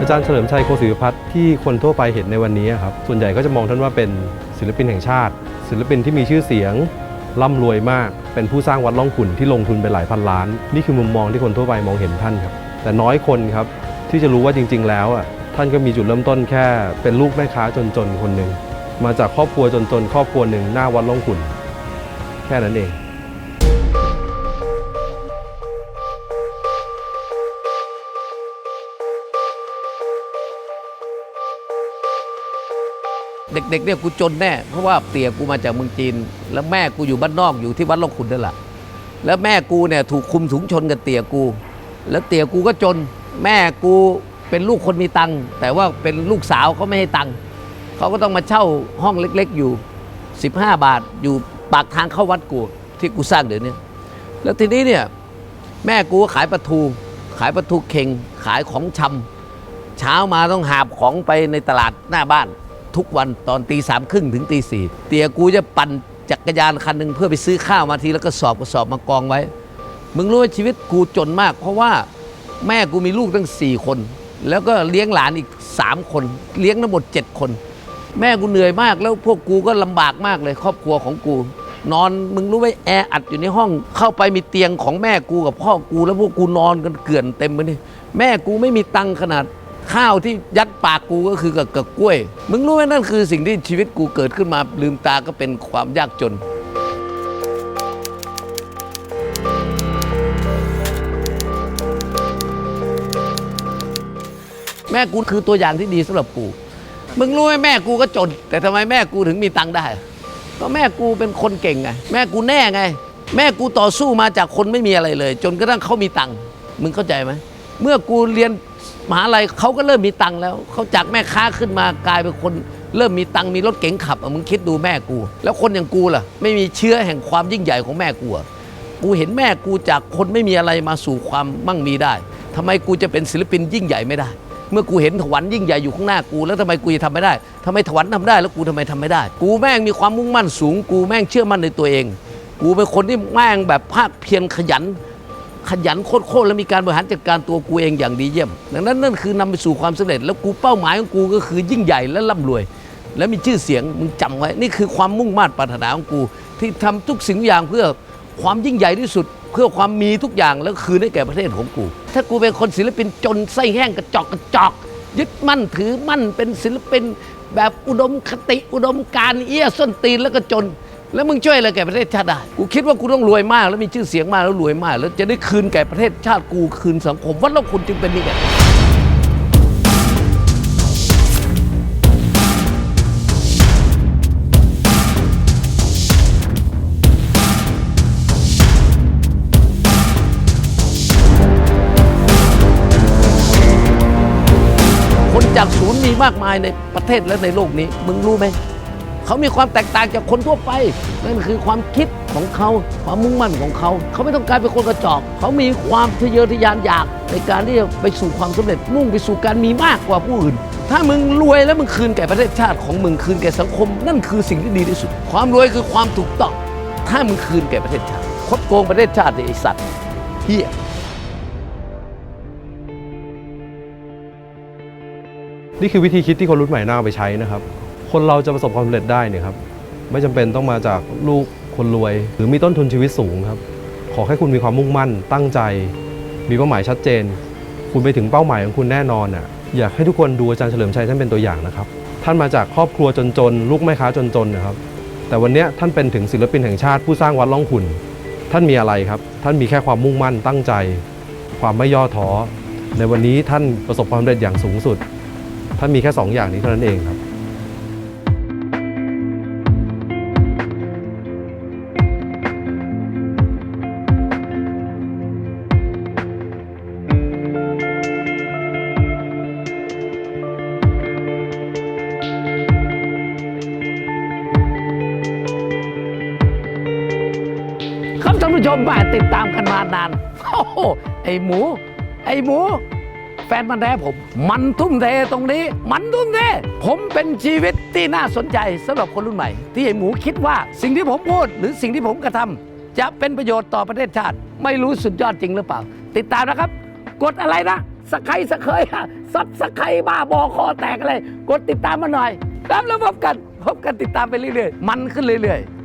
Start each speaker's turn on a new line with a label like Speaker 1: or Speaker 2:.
Speaker 1: อาจารย์เฉลิมชัยโคศิวิพัฒน์ที่คนทั่วไปเห็นในวันนี้ครับส่วนใหญ่ก็จะมองท่านว่าเป็นศิลปินแห่งชาติ ศิลปินที่มีชื่อเสียงร่ำรวยมาก เป็นผู้สร้างวัดล่องขุนที่ลงทุนไปหลายพันล้าน นี่คือมุมมองที่คนทั่วไปมองเห็นท่านครับ แต่น้อยคนครับที่จะรู้ว่าจริง ๆ แล้วอะท่านก็มีจุดเริ่มต้นแค่ เป็นลูกแม่ค้าจนๆคนหนึ่งมาจากครอบครัวจนๆครอบครัวหนึ่งหน้าวัดล่องขุนแค่นั้นเอง
Speaker 2: เด็กๆเนี่ยกูจนแน่ เพราะว่าเตี่ยกูมาจากเมืองจีน แล้วแม่กูอยู่บ้านนอกอยู่ที่วัดล่องขุนนั่นแหละแล้วแม่กูเนี่ยถูกคุมถุงชนกับเตี่ยกู แล้วเตี่ยกูก็จน แม่กูเป็นลูกคนมีตังค์แต่ว่าเป็นลูกสาวเขาไม่ให้ตังค์เขาก็ต้องมาเช่าห้องเล็กๆอยู่ 15 บาทอยู่ปากทางเข้าวัดกูที่กูสร้างเดี๋ยวนี้แล้วทีนี้เนี่ยแม่กูก็ขายปลาทู ขายปลาทูเข่งขายของชำเช้ามาต้องหาบของไปในตลาดหน้าบ้าน ทุกวันตอนตีสามครึ่งถึงตีสี่เตียกูจะปั่นจักรยานคันหนึ่งเพื่อไปซื้อข้าวมาทีแล้วก็สอบกระสอบมากองไว้ มึงรู้ว่าชีวิตกูจนมาก เพราะว่าแม่กูมีลูกตั้งสี่คน แล้วก็เลี้ยงหลานอีกสามคน เลี้ยงทั้งหมดเจ็ดคน แม่กูเหนื่อยมากแล้วพวกกูก็ลำบากมากเลยครอบครัวของกูนอนมึงรู้ไหมแออัดอยู่ในห้องเข้าไปมีเตียงของแม่กูกับพ่อกู แล้วพวกกูนอนกันเกลื่อนเต็มไปนี่แม่กูไม่มีตังค์ขนาด ข้าวที่ยัดปากกูก็คือกับกับกล้วย มึงรู้ไหมนั่นคือสิ่งที่ชีวิตกูเกิดขึ้นมาลืมตาก็เป็นความยากจน แม่กูคือตัวอย่างที่ดีสำหรับกู มึงรู้ไหมแม่กูก็จน แต่ทำไมแม่กูถึงมีตังค์ได้ ก็แม่กูเป็นคนเก่งไงแม่กูแน่ไง แม่กูต่อสู้มาจากคนไม่มีอะไรเลย จนกระทั่งเขามีตังค์มึงเข้าใจไหมเมื่อกูเรียน มหาลัยเขาก็เริ่มมีตังค์แล้วเขาจากแม่ค้าขึ้นมากลายเป็นคน เริ่มมีตังค์มีรถเก๋งขับอะมึงคิดดูแม่กู แล้วคนอย่างกูล่ะ ไม่มีเชื้อแห่งความยิ่งใหญ่ของแม่กูอะกูเห็นแม่กูจากคนไม่มีอะไรมาสู่ความมั่งมีได้ทำไมกูจะเป็นศิลปินยิ่งใหญ่ไม่ได้ เมื่อกูเห็นถวันยิ่งใหญ่อยู่ข้างหน้ากู แล้วทำไมกูจะทำไม่ได้ทำไมถวันทำได้ แล้วกูทำไมทำไม่ได้ กูแม่งมีความมุ่งมั่นสูง กูแม่งเชื่อมั่นในตัวเอง กูเป็นคนที่แม่งแบบภาคเพียรขยัน ขยันโคตรๆแล้วมีการบริหารจัดการตัวกูเองอย่างดีเยี่ยม ดังนั้นนั่นคือนำไปสู่ความสำเร็จ แล้วกูเป้าหมายของกูก็คือยิ่งใหญ่และร่ำรวย และมีชื่อเสียงมึงจำไว้ นี่คือความมุ่งมั่นปรารถนาของกู ที่ทำทุกสิ่งทุกอย่างเพื่อความยิ่งใหญ่ที่สุด เพื่อความมีทุกอย่างแล้วคืนให้แก่ประเทศของกู ถ้ากูเป็นคนศิลปินจนไส้แห้งกระจอกกระจอกยึดมั่นถือมั่นเป็นศิลปิน แบบอุดมคติอุดมการเอี้ยส้นตีนแล้วก็จน แล้วมึงช่วยอะไรแก่ประเทศชาติได้ กูคิดว่ากูต้องรวยมาก แล้วมีชื่อเสียงมากแล้วรวยมาก แล้วจะได้คืนแก่ประเทศชาติกูคืนสังคมวัดแล้วคุณจึงเป็นนี่ไงคนจากศูนย์มีมากมายในประเทศและในโลกนี้ มึงรู้ไหม เขามีความแตกต่างจากคนทั่วไป นั่นคือความคิดของเขา ความมุ่งมั่นของเขา เขาไม่ต้องการเป็นคนกระจอก เขามีความทะเยอทะยานอยากในการที่จะไปสู่ความสำเร็จ มุ่งไปสู่การมีมากกว่าผู้อื่น ถ้ามึงรวยแล้วมึงคืนแก่ประเทศชาติของมึงคืนแก่สังคม นั่นคือสิ่งที่ดีที่สุด ความรวยคือความถูกต้อง ถ้ามึงคืนแก่ประเทศชาติคดโกงประเทศชาติไอสัตว์เฮีย
Speaker 1: นี่คือวิธีคิดที่คนรุ่นใหม่น่าไปใช้นะครับ คนเราจะประสบความสำเร็จได้เนี่ยครับไม่จำเป็นต้องมาจากลูกคนรวย หรือมีต้นทุนชีวิตสูงครับ ขอแค่คุณมีความมุ่งมั่น ตั้งใจ มีเป้าหมายชัดเจน คุณไปถึงเป้าหมายของคุณแน่นอนอะอยากให้ทุกคนดูอาจารย์เฉลิมชัยท่านเป็นตัวอย่างนะครับ ท่านมาจากครอบครัวจนๆลูกแม่ค้าจนๆนะครับ แต่วันนี้ท่านเป็นถึงศิลปินแห่งชาติผู้สร้างวัดล่องขุนท่านมีอะไรครับ ท่านมีแค่ความมุ่งมั่นตั้งใจ ความไม่ย่อท้อในวันนี้ท่านประสบความสำเร็จอย่างสูงสุด ท่านมีแค่2อย่างนี้เท่านั้นเองครับ
Speaker 2: ผู้ชมมาติดตามกันมานานโอ้โหไอหมู ไอหมู แฟนมันแท้ผม มันทุ่มเทตรงนี้ มันทุ่มเทผมเป็นชีวิตที่น่าสนใจสำหรับคนรุ่นใหม่ ที่ไอหมูคิดว่าสิ่งที่ผมพูดหรือสิ่งที่ผมกระทำจะเป็นประโยชน์ต่อประเทศชาติ ไม่รู้สุดยอดจริงหรือเปล่า ติดตามนะครับ กดอะไรนะสไครสเคยอะซับสไครบ้าบอคอแตกอะไรกดติดตามมาหน่อยแล้วแล้วพบกันพบกันติดตามไปเรื่อยๆ มันขึ้นเรื่อยๆ